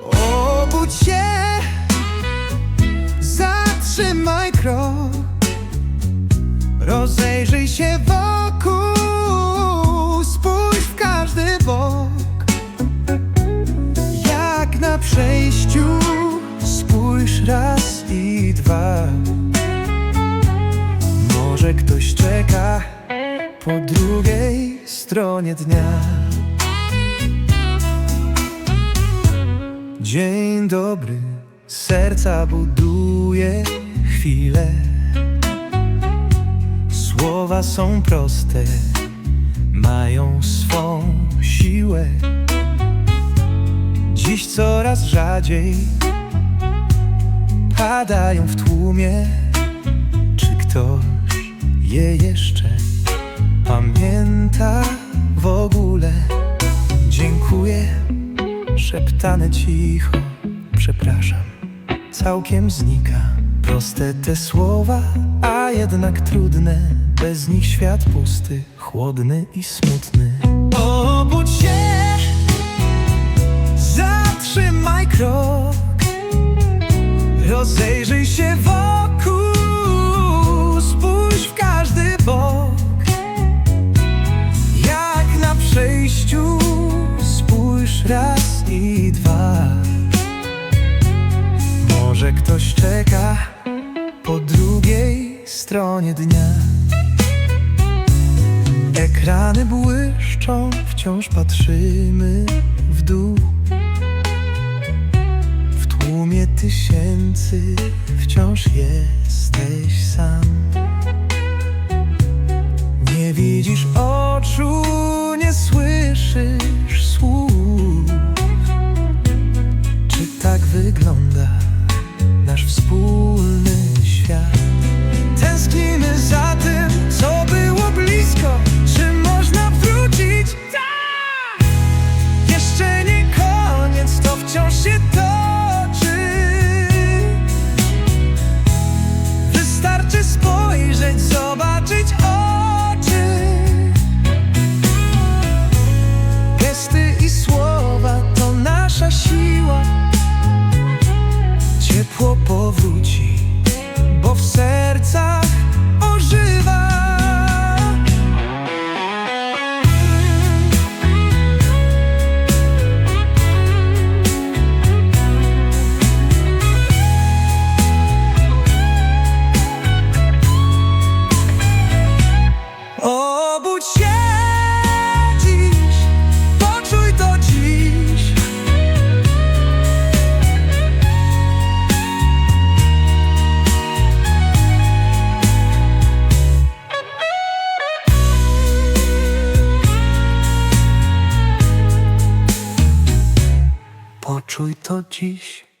Obudź się, zatrzymaj krok, rozejrzyj się wokół, spójrz w każdy bok, jak na przejściu, spójrz raz i dwa. Może ktoś czeka po drugiej stronie dnia. Dzień dobry, serca buduje chwilę. Słowa są proste, mają swą siłę. Dziś coraz rzadziej padają w tłumie. Czy ktoś je jeszcze pamięta w ogóle? Dziękuję, szeptane cicho, przepraszam, całkiem znika. Proste te słowa, a jednak trudne, bez nich świat pusty, chłodny i smutny. Obudź się, i dwa. Może ktoś czeka po drugiej stronie dnia. Ekrany błyszczą, wciąż patrzymy w dół. W tłumie tysięcy wciąż jesteś sam. Nie widzisz oczu, nie słyszysz легко повучі, бо все. Poczuj to dziś.